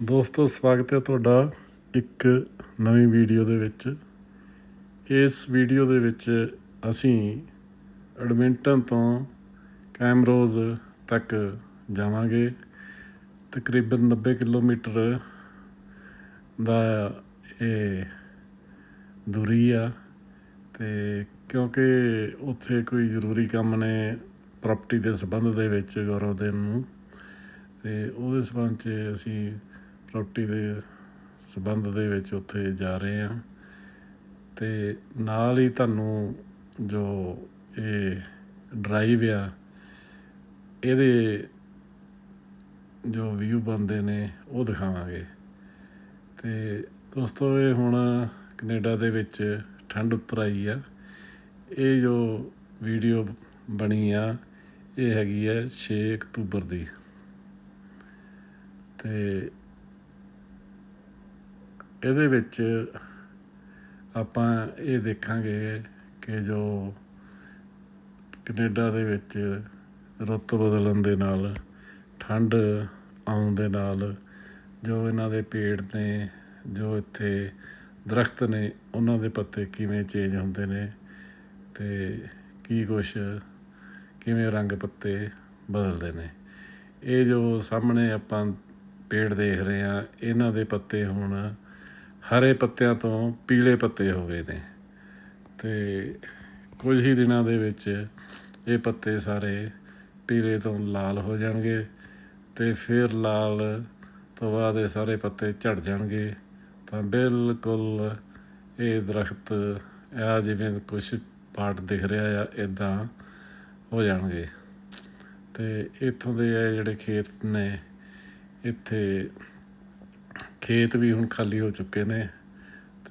ਦੋਸਤੋ, ਸਵਾਗਤ ਹੈ ਤੁਹਾਡਾ ਇੱਕ ਨਵੀਂ ਵੀਡੀਓ ਦੇ ਵਿੱਚ। ਇਸ ਵੀਡੀਓ ਦੇ ਵਿੱਚ ਅਸੀਂ ਐਡਮਿੰਟਨ ਤੋਂ ਕੈਮਰੋਜ਼ ਤੱਕ ਜਾਵਾਂਗੇ। ਤਕਰੀਬਨ 90 ਕਿਲੋਮੀਟਰ ਦਾ ਇਹ ਦੂਰੀ ਆ ਤੇ ਕਿਉਂਕਿ ਉੱਥੇ ਕੋਈ ਜ਼ਰੂਰੀ ਕੰਮ ਨੇ ਪ੍ਰਾਪਰਟੀ ਦੇ ਸੰਬੰਧ ਦੇ ਵਿੱਚ ਗੌਰਵ ਦੇ ਨੂੰ, ਤੇ ਉਹਦੇ ਸੰਬੰਧ 'ਚ ਅਸੀਂ ਰੋਟੀ ਦੇ ਸੰਬੰਧ ਦੇ ਵਿੱਚ ਉੱਥੇ ਜਾ ਰਹੇ ਹਾਂ। ਤੇ ਨਾਲ ਹੀ ਤੁਹਾਨੂੰ ਜੋ ਇਹ ਡਰਾਈਵ ਆ, ਇਹਦੇ ਜੋ ਵਿਊ ਬੰਦੇ ਨੇ, ਉਹ ਦਿਖਾਵਾਂਗੇ। ਤੇ ਦੋਸਤੋ, ਇਹ ਹੁਣ ਕੈਨੇਡਾ ਦੇ ਵਿੱਚ ਠੰਡ ਉਤਰ ਆਈ ਆ। ਇਹ ਜੋ ਵੀਡੀਓ ਬਣੀ ਆ, ਇਹ ਹੈਗੀ ਹੈ 6 ਅਕਤੂਬਰ ਦੀ। ਤੇ ਇਹਦੇ ਵਿੱਚ ਆਪਾਂ ਇਹ ਦੇਖਾਂਗੇ ਕਿ ਜੋ ਕੈਨੇਡਾ ਦੇ ਵਿੱਚ ਰੁੱਤ ਬਦਲਣ ਦੇ ਨਾਲ, ਠੰਡ ਆਉਣ ਦੇ ਨਾਲ, ਜੋ ਇਹਨਾਂ ਦੇ ਪੇੜ ਨੇ, ਜੋ ਇੱਥੇ ਦਰਖਤ ਨੇ, ਉਹਨਾਂ ਦੇ ਪੱਤੇ ਕਿਵੇਂ ਚੇਂਜ ਹੁੰਦੇ ਨੇ ਤੇ ਕੀ ਕੁਛ, ਕਿਵੇਂ ਰੰਗ ਪੱਤੇ ਬਦਲਦੇ ਨੇ। ਇਹ ਜੋ ਸਾਹਮਣੇ ਆਪਾਂ ਪੇੜ ਦੇਖ ਰਹੇ ਆ ਇਹਨਾਂ ਦੇ ਪੱਤੇ ਹੁਣ ਹਰੇ ਪੱਤਿਆਂ ਤੋਂ ਪੀਲੇ ਪੱਤੇ ਹੋ ਗਏ ਨੇ। ਤੇ ਕੁਝ ਹੀ ਦਿਨਾਂ ਦੇ ਵਿੱਚ ਇਹ ਪੱਤੇ ਸਾਰੇ ਪੀਲੇ ਤੋਂ ਲਾਲ ਹੋ ਜਾਣਗੇ ਤੇ ਫਿਰ ਲਾਲ ਤੋਂ ਬਾਅਦ ਇਹ ਸਾਰੇ ਪੱਤੇ ਝੜ ਜਾਣਗੇ। ਤਾਂ ਬਿਲਕੁਲ ਇਹ ਦਰਖਤ ਆ ਜਿਵੇਂ ਕੁਝ ਪਾਰਟ ਦਿਖ ਰਿਹਾ ਆ ਇਦਾਂ ਹੋ ਜਾਣਗੇ। ਤੇ ਇੱਥੋਂ ਦੇ ਇਹ ਜਿਹੜੇ ਖੇਤ ਨੇ, ਇੱਥੇ ਖੇਤ ਵੀ ਹੁਣ ਖਾਲੀ ਹੋ ਚੁੱਕੇ ਨੇ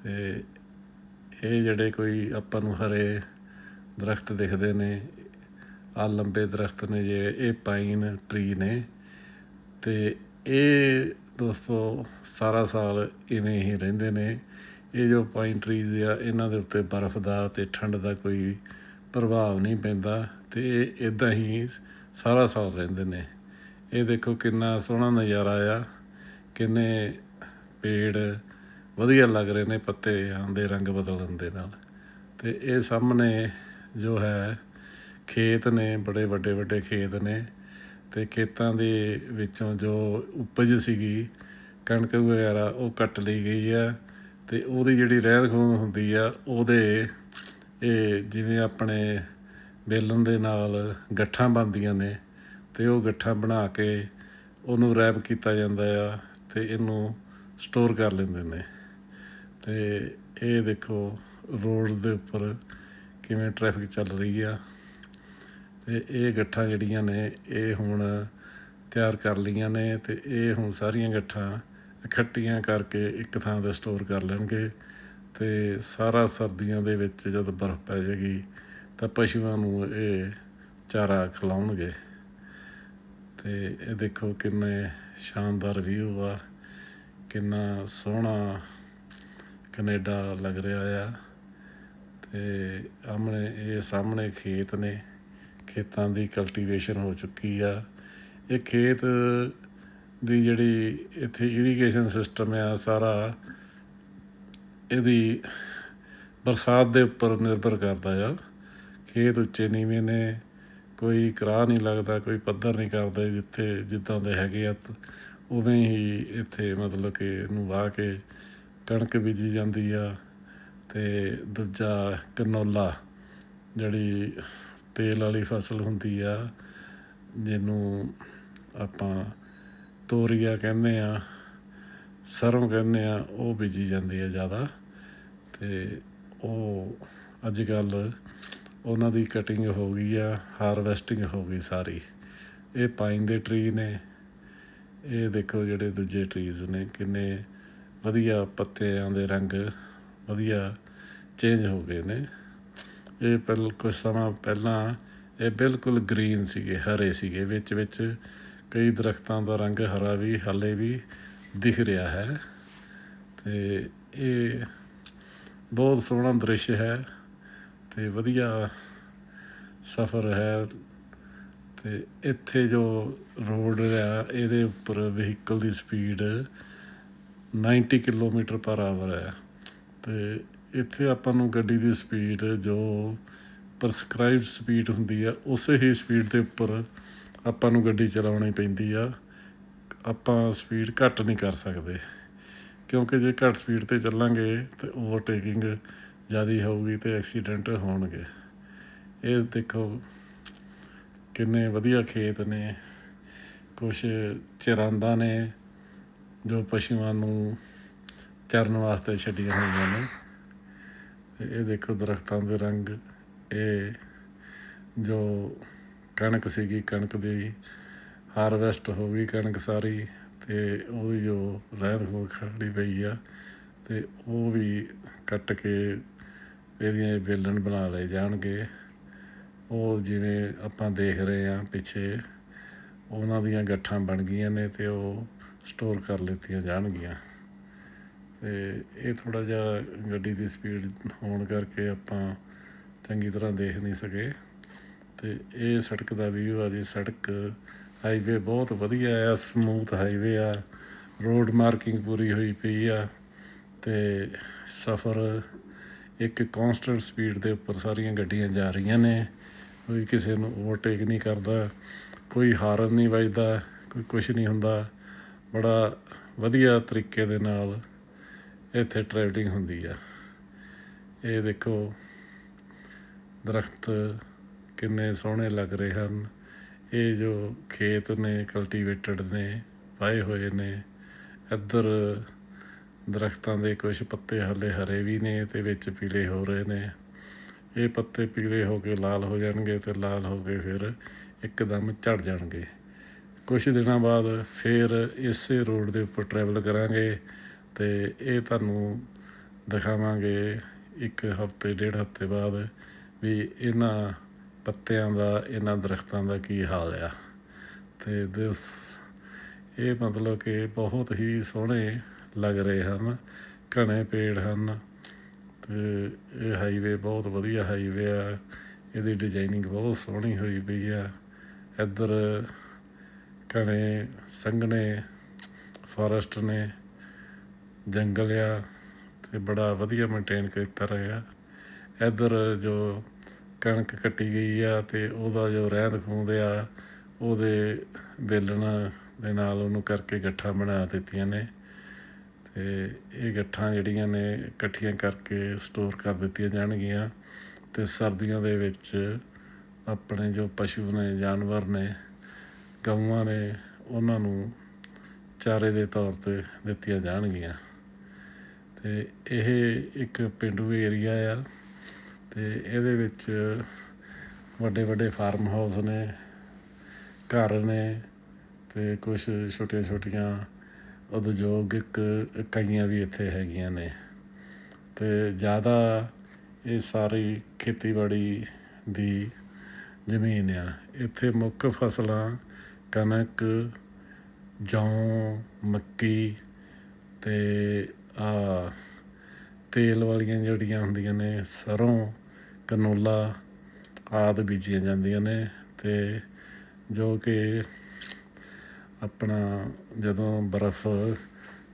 ਤੇ ਇਹ ਜਿਹੜੇ ਕੋਈ ਆਪਾਂ ਨੂੰ ਹਰੇ ਦਰਖਤ ਦਿਖਦੇ ਨੇ ਆ ਲੰਬੇ ਦਰਖਤ ਨੇ ਜਿਹੜੇ ਇਹ ਪਾਈਨ ਟਰੀ ਨੇ ਤੇ ਇਹ ਦੋਸਤੋ ਸਾਰਾ ਸਾਲ ਇਵੇਂ ਹੀ ਰਹਿੰਦੇ ਨੇ। ਇਹ ਜੋ ਪਾਈਨ ਟਰੀਜ਼ ਆ, ਇਹਨਾਂ ਦੇ ਉੱਤੇ ਬਰਫ਼ ਦਾ ਤੇ ਠੰਡ ਦਾ ਕੋਈ ਪ੍ਰਭਾਵ ਨਹੀਂ ਪੈਂਦਾ ਤੇ ਇਹ ਇਦਾਂ ਹੀ ਸਾਰਾ ਸਾਲ ਰਹਿੰਦੇ ਨੇ। ਇਹ ਦੇਖੋ ਕਿੰਨਾ ਸੋਹਣਾ ਨਜ਼ਾਰਾ ਆ, ਕਿੰਨੇ ਪੇੜ ਵਧੀਆ ਲੱਗ ਰਹੇ ਨੇ ਪੱਤੇ ਦੇ ਰੰਗ ਬਦਲਣ ਦੇ ਨਾਲ। ਤੇ ਇਹ ਸਾਹਮਣੇ ਜੋ ਹੈ, ਖੇਤ ਨੇ, ਬੜੇ ਵੱਡੇ ਵੱਡੇ ਖੇਤ ਨੇ ਤੇ ਖੇਤਾਂ ਦੇ ਵਿੱਚੋਂ ਜੋ ਉਪਜ ਸੀਗੀ, ਕਣਕ ਵਗੈਰਾ ਉਹ ਕੱਟ ਲਈ ਗਈ ਆ ਤੇ ਉਹਦੀ ਜਿਹੜੀ ਰਹਿੰਦ ਖੂੰਹਦ ਹੁੰਦੀ ਆ, ਉਹਦੇ ਇਹ ਜਿਵੇਂ ਆਪਣੇ ਬੇਲਣ ਦੇ ਨਾਲ ਗੱਠਾਂ ਬਣਦੀਆਂ ਨੇ ਤੇ ਉਹ ਗੱਠਾਂ ਬਣਾ ਕੇ ਉਹਨੂੰ ਰੈਪ ਕੀਤਾ ਜਾਂਦਾ ਆ ਤੇ ਇਹਨੂੰ ਸਟੋਰ ਕਰ ਲੈਂਦੇ ਨੇ। ਤੇ ਇਹ ਦੇਖੋ ਰੋਡ ਦੇ ਉੱਪਰ ਕਿਵੇਂ ਟ੍ਰੈਫਿਕ ਚੱਲ ਰਹੀ ਆ। ਤੇ ਇਹ ਗੱਠਾਂ ਜਿਹੜੀਆਂ ਨੇ, ਇਹ ਹੁਣ ਤਿਆਰ ਕਰ ਲਈਆਂ ਨੇ ਤੇ ਇਹ ਹੁਣ ਸਾਰੀਆਂ ਗੱਠਾਂ ਇਕੱਠੀਆਂ ਕਰਕੇ ਇੱਕ ਥਾਂ ਤੇ ਸਟੋਰ ਕਰ ਲੈਣਗੇ। ਤੇ ਸਾਰਾ ਸਰਦੀਆਂ ਦੇ ਵਿੱਚ ਜਦ ਬਰਫ਼ ਪੈ ਜਾਏਗੀ, ਤਾਂ ਪਸ਼ੂਆਂ ਨੂੰ ਇਹ ਚਾਰਾ ਖਿਲਾਉਣਗੇ। ਤੇ ਇਹ ਦੇਖੋ ਕਿੰਨੇ ਸ਼ਾਨਦਾਰ ਵਿਊ ਆ। ਕਿੰਨਾ ਸੋਹਣਾ ਕੈਨੇਡਾ ਲੱਗ ਰਿਹਾ ਆ ਤੇ ਆਮਣੇ ਇਹ ਸਾਹਮਣੇ ਖੇਤ ਨੇ, ਖੇਤਾਂ ਦੀ ਕਲਟੀਵੇਸ਼ਨ ਹੋ ਚੁੱਕੀ ਆ। ਇਹ ਖੇਤ ਦੀ ਜਿਹੜੀ ਇੱਥੇ ਇਰੀਗੇਸ਼ਨ ਸਿਸਟਮ ਆ, ਸਾਰਾ ਇਹਦੀ ਬਰਸਾਤ ਦੇ ਉੱਪਰ ਨਿਰਭਰ ਕਰਦਾ ਆ। ਖੇਤ ਉੱਚੇ ਨੀਵੇਂ ਨੇ, ਕੋਈ ਕਰਾਹ ਨਹੀਂ ਲੱਗਦਾ, ਕੋਈ ਪੱਧਰ ਨਹੀਂ ਕਰਦਾ ਜਿੱਥੇ, ਜਿੱਦਾਂ ਦੇ ਹੈਗੇ ਆ। ਉਵੇਂ ਹੀ ਇੱਥੇ ਮਤਲਬ ਕਿ ਇਹਨੂੰ ਵਾਹ ਕੇ ਕਣਕ ਬੀਜੀ ਜਾਂਦੀ ਆ ਤੇ ਦੂਜਾ ਕਨੋਲਾ, ਜਿਹੜੀ ਤੇਲ ਵਾਲੀ ਫਸਲ ਹੁੰਦੀ ਆ, ਜਿਹਨੂੰ ਆਪਾਂ ਤੋਰੀਆ ਕਹਿੰਦੇ ਆ ਸਰੋਂ ਕਹਿੰਦੇ ਆ, ਉਹ ਬੀਜੀ ਜਾਂਦੀ ਆ ਜ਼ਿਆਦਾ। ਤੇ ਉਹ ਅੱਜ ਕੱਲ ਉਹਨਾਂ ਦੀ ਕਟਿੰਗ ਹੋ ਗਈ ਆ ਹਾਰਵੈਸਟਿੰਗ ਹੋ ਗਈ ਸਾਰੀ। ਇਹ ਪਾਈਨ ਦੇ ਟਰੀ ਨੇ। ਇਹ ਦੇਖੋ ਜਿਹੜੇ ਦੂਜੇ ਟਰੀਜ਼ ਨੇ, ਕਿੰਨੇ ਵਧੀਆ ਪੱਤਿਆਂ ਦੇ ਰੰਗ ਵਧੀਆ ਚੇਂਜ ਹੋ ਗਏ ਨੇ। ਇਹ ਪਹਿਲ ਕੁਝ ਸਮਾਂ ਪਹਿਲਾਂ ਇਹ ਬਿਲਕੁਲ ਗ੍ਰੀਨ ਸੀਗੇ, ਹਰੇ ਸੀਗੇ, ਵਿੱਚ ਵਿੱਚ ਕਈ ਦਰਖਤਾਂ ਦਾ ਰੰਗ ਹਰਾ ਵੀ, ਹਾਲੇ ਵੀ ਦਿਖ ਰਿਹਾ ਹੈ। ਤੇ ਇਹ ਬਹੁਤ ਸੋਹਣਾ ਦ੍ਰਿਸ਼ ਹੈ ਤੇ ਵਧੀਆ ਸਫ਼ਰ ਹੈ। ਤੇ ਇੱਥੇ ਜੋ ਰੋਡ ਆ, ਇਹਦੇ ਉੱਪਰ ਵਹੀਕਲ ਦੀ ਸਪੀਡ 90 ਕਿਲੋਮੀਟਰ ਪਰ ਆਵਰ ਹੈ ਅਤੇ ਇੱਥੇ ਆਪਾਂ ਨੂੰ ਗੱਡੀ ਦੀ ਸਪੀਡ ਜੋ ਪ੍ਰਸਕ੍ਰਾਈਬਡ ਸਪੀਡ ਹੁੰਦੀ ਆ, ਉਸੇ ਹੀ ਸਪੀਡ ਦੇ ਉੱਪਰ ਆਪਾਂ ਨੂੰ ਗੱਡੀ ਚਲਾਉਣੀ ਪੈਂਦੀ ਆ। ਆਪਾਂ ਸਪੀਡ ਘੱਟ ਨਹੀਂ ਕਰ ਸਕਦੇ, ਕਿਉਂਕਿ ਜੇ ਘੱਟ ਸਪੀਡ ਤੇ ਚੱਲਾਂਗੇ ਤੇ ਓਵਰਟੇਕਿੰਗ ਜ਼ਿਆਦਾ ਹੋਊਗੀ ਤੇ ਐਕਸੀਡੈਂਟ ਹੋਣਗੇ। ਇਹ ਦੇਖੋ ਕਿੰਨੇ ਵਧੀਆ ਖੇਤ ਨੇ, ਕੁਛ ਚਰਾਂਦਾ ਨੇ ਜੋ ਪਸ਼ੂਆਂ ਨੂੰ ਚਰਨ ਵਾਸਤੇ ਛੱਡੀਆਂ ਹੋਈਆਂ ਨੇ। ਇਹ ਦੇਖੋ ਦਰਖਤਾਂ ਦੇ ਰੰਗ, ਇਹ ਜੋ ਕਣਕ ਸੀਗੀ, ਕਣਕ ਦੀ ਹਾਰਵੈਸਟ ਹੋ ਗਈ ਕਣਕ ਸਾਰੀ ਤੇ ਉਹਦੀ ਜੋ ਰਹਿੰਦ ਖੂੰਹਦ ਖੜੀ ਪਈ ਆ ਤੇ ਉਹ ਵੀ ਕੱਟ ਕੇ ਇਹਦੀਆਂ ਇਹ ਬੇਲਣ ਬਣਾ ਲਏ ਜਾਣਗੇ। ਉਹ ਜਿਵੇਂ ਆਪਾਂ ਦੇਖ ਰਹੇ ਹਾਂ ਪਿੱਛੇ, ਉਹਨਾਂ ਦੀਆਂ ਗੱਠਾਂ ਬਣ ਗਈਆਂ ਨੇ ਤੇ ਉਹ ਸਟੋਰ ਕਰ ਲਿੱਤੀਆਂ ਜਾਣਗੀਆਂ। ਤੇ ਇਹ ਥੋੜਾ ਜਿਹਾ ਗੱਡੀ ਦੀ ਸਪੀਡ ਹੋਣ ਕਰਕੇ ਆਪਾਂ ਚੰਗੀ ਤਰ੍ਹਾਂ ਦੇਖ ਨਹੀਂ ਸਕੇ। ਤੇ ਇਹ ਸੜਕ ਦਾ ਵਿਊ ਆ ਜੀ, ਸੜਕ ਹਾਈਵੇ ਬਹੁਤ ਵਧੀਆ ਆ ਸਮੂਥ ਹਾਈਵੇ ਆ ਰੋਡ ਮਾਰਕਿੰਗ ਪੂਰੀ ਹੋਈ ਪਈ ਆ ਤੇ ਸਫ਼ਰ ਇੱਕ ਕਨਸਟੈਂਟ ਸਪੀਡ ਦੇ ਉੱਪਰ ਸਾਰੀਆਂ ਗੱਡੀਆਂ ਜਾ ਰਹੀਆਂ ਨੇ। ਕੋਈ ਕਿਸੇ ਨੂੰ ਓਵਰਟੇਕ ਨਹੀਂ ਕਰਦਾ, ਕੋਈ ਹਾਰਨ ਨਹੀਂ ਵੱਜਦਾ, ਕੋਈ ਕੁਝ ਨਹੀਂ ਹੁੰਦਾ। ਬੜਾ ਵਧੀਆ ਤਰੀਕੇ ਦੇ ਨਾਲ ਇੱਥੇ ਟਰੈਵਲਿੰਗ ਹੁੰਦੀ ਆ। ਇਹ ਦੇਖੋ, ਦਰਖਤ ਕਿੰਨੇ ਸੋਹਣੇ ਲੱਗ ਰਹੇ ਹਨ। ਇਹ ਜੋ ਖੇਤ ਨੇ ਕਲਟੀਵੇਟਡ ਨੇ ਵਾਏ ਹੋਏ ਨੇ, ਇੱਧਰ ਦਰਖਤਾਂ ਦੇ ਕੁਝ ਪੱਤੇ ਹਲੇ ਹਰੇ ਵੀ ਨੇ ਤੇ ਵਿੱਚ ਪੀਲੇ ਹੋ ਰਹੇ ਨੇ। ਇਹ ਪੱਤੇ ਪੀਲੇ ਹੋ ਕੇ ਲਾਲ ਹੋ ਜਾਣਗੇ ਤੇ ਲਾਲ ਹੋ ਕੇ ਫਿਰ ਇੱਕਦਮ ਝੜ ਜਾਣਗੇ। ਕੁਝ ਦਿਨਾਂ ਬਾਅਦ ਫਿਰ ਇਸੇ ਰੋਡ ਦੇ ਉੱਪਰ ਟਰੈਵਲ ਕਰਾਂਗੇ ਤੇ ਇਹ ਤੁਹਾਨੂੰ ਦਿਖਾਵਾਂਗੇ ਇੱਕ ਹਫ਼ਤੇ, ਡੇਢ ਹਫ਼ਤੇ ਬਾਅਦ ਵੀ ਇਹਨਾਂ ਪੱਤਿਆਂ ਦਾ, ਇਹਨਾਂ ਦਰਖਤਾਂ ਦਾ ਕੀ ਹਾਲ ਆ। ਤੇ ਦਿਸ, ਇਹ ਮਤਲਬ ਕਿ ਬਹੁਤ ਹੀ ਸੋਹਣੇ ਲੱਗ ਰਹੇ ਹਨ, ਘਣੇ ਪੇੜ ਹਨ। ਇਹ ਹਾਈਵੇ ਬਹੁਤ ਵਧੀਆ ਹਾਈਵੇ ਆ। ਇਹਦੀ ਡਿਜ਼ਾਈਨਿੰਗ ਬਹੁਤ ਸੋਹਣੀ ਹੋਈ ਪਈ ਆ। ਇੱਧਰ ਘਣੇ ਸੰਘਣੇ ਫੋਰੈਸਟ ਨੇ, ਜੰਗਲ ਆ ਤੇ ਬੜਾ ਵਧੀਆ ਮੇਨਟੇਨ ਕੀਤਾ ਰਿਹਾ। ਇੱਧਰ ਜੋ ਕਣਕ ਕੱਟੀ ਗਈ ਆ ਤੇ ਉਹਦਾ ਜੋ ਰਹਿੰਦ ਖੂੰਦ ਆ, ਉਹਦੇ ਬੇਲਣ ਦੇ ਨਾਲ ਉਹਨੂੰ ਕਰਕੇ ਗੱਠਾਂ ਬਣਾ ਦਿੱਤੀਆਂ ਨੇ। ਅਤੇ ਇਹ ਗੱਠਾਂ ਜਿਹੜੀਆਂ ਨੇ ਇਕੱਠੀਆਂ ਕਰਕੇ ਸਟੋਰ ਕਰ ਦਿੱਤੀਆਂ ਜਾਣਗੀਆਂ ਅਤੇ ਸਰਦੀਆਂ ਦੇ ਵਿੱਚ ਆਪਣੇ ਜੋ ਪਸ਼ੂ ਨੇ, ਜਾਨਵਰ ਨੇ, ਗਊਆਂ ਨੇ, ਉਹਨਾਂ ਨੂੰ ਚਾਰੇ ਦੇ ਤੌਰ ਤੇ ਦਿੱਤੀਆਂ ਜਾਣਗੀਆਂ। ਤੇ ਇਹ ਇੱਕ ਪਿੰਡੂ ਏਰੀਆ ਆ ਤੇ ਇਹਦੇ ਵਿੱਚ ਵੱਡੇ ਵੱਡੇ ਫਾਰਮ ਹਾਊਸ ਨੇ, ਘਰ ਨੇ ਤੇ ਕੁਝ ਛੋਟੀਆਂ ਛੋਟੀਆਂ ਉਦਯੋਗਿਕ ਇਕਾਈਆਂ ਵੀ ਇੱਥੇ ਹੈਗੀਆਂ ਨੇ। ਅਤੇ ਜ਼ਿਆਦਾ ਇਹ ਸਾਰੀ ਖੇਤੀਬਾੜੀ ਦੀ ਜ਼ਮੀਨ ਆ। ਇੱਥੇ ਮੁੱਖ ਫਸਲਾਂ ਕਣਕ, ਜੌਂ, ਮੱਕੀ ਤੇ ਆ ਤੇਲ ਵਾਲੀਆਂ ਜਿਹੜੀਆਂ ਹੁੰਦੀਆਂ ਨੇ, ਸਰੋਂ, ਕਨੋਲਾ ਆਦਿ ਬੀਜੀਆਂ ਜਾਂਦੀਆਂ ਨੇ ਤੇ ਜੋ ਕਿ ਆਪਣਾ ਜਦੋਂ ਬਰਫ਼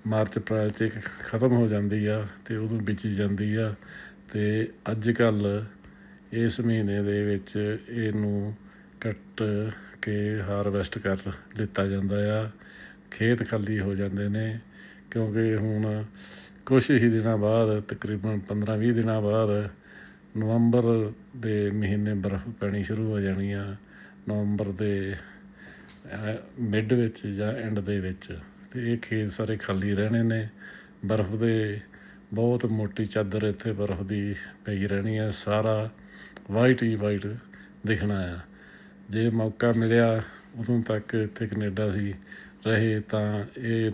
ਮਾਰਚ, ਅਪ੍ਰੈਲ 'ਚ ਖਤਮ ਹੋ ਜਾਂਦੀ ਆ ਅਤੇ ਉਦੋਂ ਬੀਜੀ ਜਾਂਦੀ ਆ ਅਤੇ ਅੱਜ ਕੱਲ੍ਹ ਇਸ ਮਹੀਨੇ ਦੇ ਵਿੱਚ ਇਹਨੂੰ ਕੱਟ ਕੇ ਹਾਰਵੈਸਟ ਕਰ ਲਿੱਤਾ ਜਾਂਦਾ ਆ। ਖੇਤ ਖਾਲੀ ਹੋ ਜਾਂਦੇ ਨੇ ਕਿਉਂਕਿ ਹੁਣ ਕੁਝ ਹੀ ਦਿਨਾਂ ਬਾਅਦ, ਤਕਰੀਬਨ 15-20 ਦਿਨਾਂ ਬਾਅਦ ਨਵੰਬਰ ਦੇ ਮਹੀਨੇ ਬਰਫ਼ ਪੈਣੀ ਸ਼ੁਰੂ ਹੋ ਜਾਣੀ ਆ। ਨਵੰਬਰ ਦੇ ਮਿਡ ਵਿੱਚ ਜਾਂ ਐਂਡ ਦੇ ਵਿੱਚ। ਤੇ ਇਹ ਖੇਤ ਸਾਰੇ ਖਾਲੀ ਰਹਿਣੇ ਨੇ। ਬਰਫ਼ ਦੇ ਬਹੁਤ ਮੋਟੀ ਚਾਦਰ ਇੱਥੇ ਬਰਫ਼ ਦੀ ਪਈ ਰਹਿਣੀ ਹੈ ਸਾਰਾ ਵਾਈਟ ਹੀ ਵਾਈਟ ਦਿਖਣਾ ਆ ਜੇ ਮੌਕਾ ਮਿਲਿਆ ਉਦੋਂ ਤੱਕ ਇੱਥੇ ਕੈਨੇਡਾ ਸੀ ਰਹੇ ਤਾਂ ਇਹ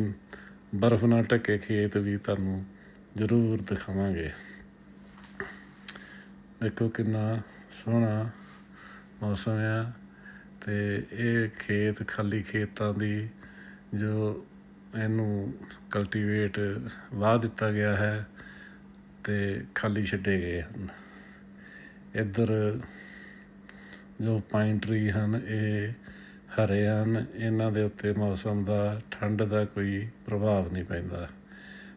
ਬਰਫ਼ ਨਾਲ ਢੱਕੇ ਖੇਤ ਵੀ ਤੁਹਾਨੂੰ ਜ਼ਰੂਰ ਦਿਖਾਵਾਂਗੇ। ਦੇਖੋ ਕਿੰਨਾ ਸੋਹਣਾ ਮੌਸਮ ਆ। ਤੇ ਇਹ ਖੇਤ, ਖਾਲੀ ਖੇਤਾਂ ਦੀ ਜੋ ਇਹਨੂੰ ਕਲਟੀਵੇਟ ਵਾਹ ਦਿੱਤਾ ਗਿਆ ਹੈ ਅਤੇ ਖਾਲੀ ਛੱਡੇ ਗਏ ਹਨ। ਇੱਧਰ ਜੋ ਪਾਈਨ ਟਰੀ ਹਨ, ਇਹ ਹਰੇ ਹਨ। ਇਹਨਾਂ ਦੇ ਉੱਤੇ ਮੌਸਮ ਦਾ ਠੰਡ ਦਾ ਕੋਈ ਪ੍ਰਭਾਵ ਨਹੀਂ ਪੈਂਦਾ।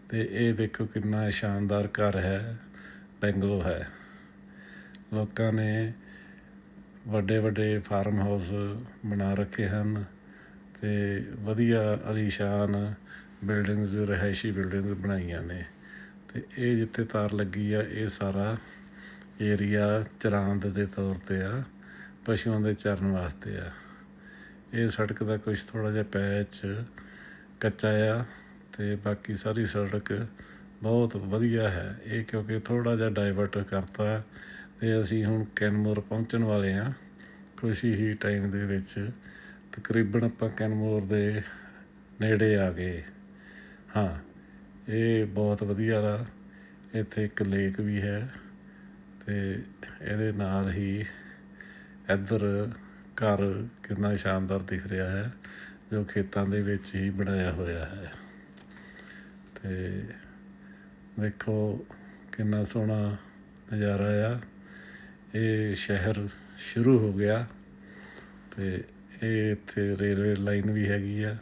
ਤੇ ਇਹ ਦੇਖੋ ਕਿੰਨਾ ਸ਼ਾਨਦਾਰ ਘਰ ਹੈ, ਬੈਂਗਲੋ ਹੈ। ਲੋਕਾਂ ਨੇ ਵੱਡੇ ਵੱਡੇ ਫਾਰਮ ਹਾਊਸ ਬਣਾ ਰੱਖੇ ਹਨ ਅਤੇ ਵਧੀਆ ਅਲੀਸ਼ਾਨ ਬਿਲਡਿੰਗਸ, ਰਿਹਾਇਸ਼ੀ ਬਿਲਡਿੰਗਸ ਬਣਾਈਆਂ ਨੇ। ਅਤੇ ਇਹ ਜਿੱਥੇ ਤਾਰ ਲੱਗੀ ਆ, ਇਹ ਸਾਰਾ ਏਰੀਆ ਚਰਾਂਦ ਦੇ ਤੌਰ ਤੇ ਆ, ਪਸ਼ੂਆਂ ਦੇ ਚਰਨ ਵਾਸਤੇ ਆ। ਇਹ ਸੜਕ ਦਾ ਕੁਝ ਥੋੜਾ ਜਿਹਾ ਪੈਚ ਕੱਚਾ ਆ ਤੇ ਬਾਕੀ ਸਾਰੀ ਸੜਕ ਬਹੁਤ ਵਧੀਆ ਹੈ। ਇਹ ਕਿਉਂਕਿ ਥੋੜਾ ਜਿਹਾ ਡਾਈਵਰਟ ਕਰਤਾ ਤੇ ਅਸੀਂ ਹੁਣ ਕੈਨਮੋਰ ਪਹੁੰਚਣ ਵਾਲੇ ਆ ਕੁਛ ਹੀ ਟਾਈਮ ਦੇ ਵਿੱਚ। ਤਕਰੀਬਨ ਆਪਾਂ ਕੈਨਮੋਰ ਦੇ ਨੇੜੇ ਆ ਗਏ। ਹਾਂ, ਇਹ ਬਹੁਤ ਵਧੀਆ ਦਾ ਇੱਥੇ ਇੱਕ ਲੇਕ ਵੀ ਹੈ ਤੇ ਇਹਦੇ ਨਾਲ ਹੀ ਇੱਧਰ ਘਰ ਕਿੰਨਾ ਸ਼ਾਨਦਾਰ ਦਿਖ ਰਿਹਾ ਹੈ, ਜੋ ਖੇਤਾਂ ਦੇ ਵਿੱਚ ਹੀ ਬਣਾਇਆ ਹੋਇਆ ਹੈ। ਤੇ ਦੇਖੋ ਕਿੰਨਾ ਸੋਹਣਾ ਨਜ਼ਾਰਾ ਆ। ਇਹ ਸ਼ਹਿਰ ਸ਼ੁਰੂ ਹੋ ਗਿਆ ਤੇ ਇਹ ਇੱਥੇ ਰੇਲਵੇ ਲਾਈਨ ਵੀ ਹੈਗੀ ਆ।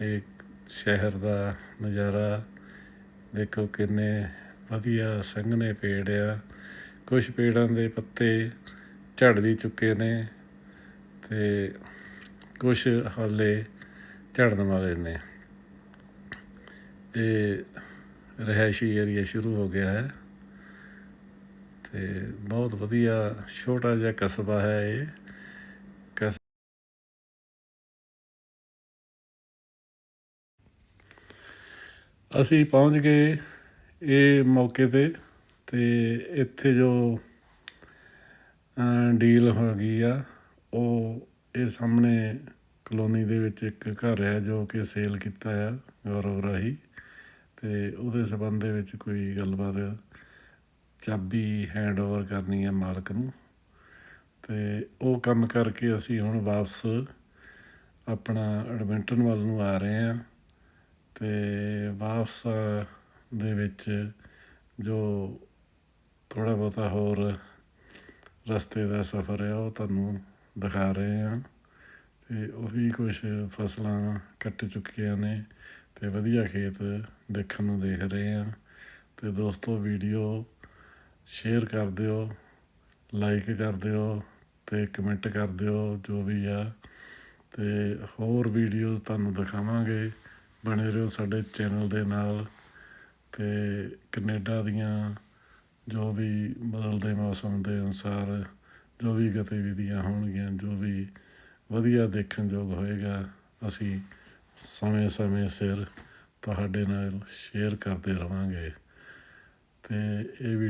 ਇਹ ਸ਼ਹਿਰ ਦਾ ਨਜ਼ਾਰਾ ਦੇਖੋ ਕਿੰਨੇ ਵਧੀਆ ਸੰਘਣੇ ਪੇੜ ਆ। ਕੁਝ ਪੇੜਾਂ ਦੇ ਪੱਤੇ ਝੜ ਵੀ ਚੁੱਕੇ ਨੇ ਤੇ ਕੁਝ ਹਾਲੇ ਝੜਨ ਵਾਲੇ ਨੇ। ਇਹ ਰਿਹਾਇਸ਼ੀ ਏਰੀਆ ਸ਼ੁਰੂ ਹੋ ਗਿਆ ਹੈ। ਤੇ ਬਹੁਤ ਵਧੀਆ ਛੋਟਾ ਜਿਹਾ ਕਸਬਾ ਹੈ ਇਹ। ਕਸ ਅਸੀਂ ਪਹੁੰਚ ਗਏ ਇਹ ਮੌਕੇ ਤੇ ਤੇ ਇੱਥੇ ਜੋ ਡੀਲ ਹੋ ਗਈ ਆ, ਉਹ ਇਹ ਸਾਹਮਣੇ ਕਲੋਨੀ ਦੇ ਵਿੱਚ ਇੱਕ ਘਰ ਹੈ ਜੋ ਕਿ ਸੇਲ ਕੀਤਾ ਆ ਗੌਰਵ ਰਾਹੀ ਤੇ ਉਹਦੇ ਸਬੰਧ ਦੇ ਵਿੱਚ ਕੋਈ ਗੱਲਬਾਤ ਚਾਬੀ ਹੈਂਡਓਵਰ ਕਰਨੀ ਹੈ ਮਾਲਕ ਨੂੰ ਤੇ ਉਹ ਕੰਮ ਕਰਕੇ ਅਸੀਂ ਹੁਣ ਵਾਪਸ ਆਪਣਾ ਐਡਮਿੰਟਨ ਵੱਲ ਨੂੰ ਆ ਰਹੇ ਹਾਂ ਤੇ ਵਾਪਸ ਦੇ ਵਿੱਚ ਜੋ ਥੋੜਾ ਬਹੁਤਾ ਹੋਰ ਰਸਤੇ ਦਾ ਸਫ਼ਰ ਹੈ, ਉਹ ਤੁਹਾਨੂੰ ਦਿਖਾ ਰਹੇ ਹਾਂ ਤੇ ਉਹੀ ਕੁਝ ਫਸਲਾਂ ਕੱਟ ਚੁੱਕੀਆਂ ਨੇ ਤੇ ਵਧੀਆ ਖੇਤ ਦੇਖਣ ਨੂੰ ਦੇਖ ਰਹੇ ਹਾਂ ਤੇ ਦੋਸਤੋ ਵੀਡੀਓ ਸ਼ੇਅਰ ਕਰ ਦਿਓ ਲਾਈਕ ਕਰ ਦਿਓ ਤੇ ਕਮੈਂਟ ਕਰ ਦਿਓ ਜੋ ਵੀ ਆ। ਤੇ ਹੋਰ ਵੀਡੀਓਜ਼ ਤੁਹਾਨੂੰ ਦਿਖਾਵਾਂਗੇ, ਬਣੇ ਰਹੋ ਸਾਡੇ ਚੈਨਲ ਦੇ ਨਾਲ। ਤੇ ਕੈਨੇਡਾ ਦੀਆਂ ਜੋ ਵੀ ਬਦਲਦੇ ਮੌਸਮ ਦੇ ਅਨੁਸਾਰ ਜੋ ਵੀ ਗਤੀਵਿਧੀਆਂ ਹੋਣਗੀਆਂ, ਜੋ ਵੀ ਵਧੀਆ ਦੇਖਣ ਯੋਗ ਹੋਏਗਾ, ਅਸੀਂ ਸਮੇਂ-ਸਮੇਂ ਸਿਰ ਤੁਹਾਡੇ ਨਾਲ ਸ਼ੇਅਰ ਕਰਦੇ ਰਵਾਂਗੇ। ਤੇ ਇਹ ਵੀ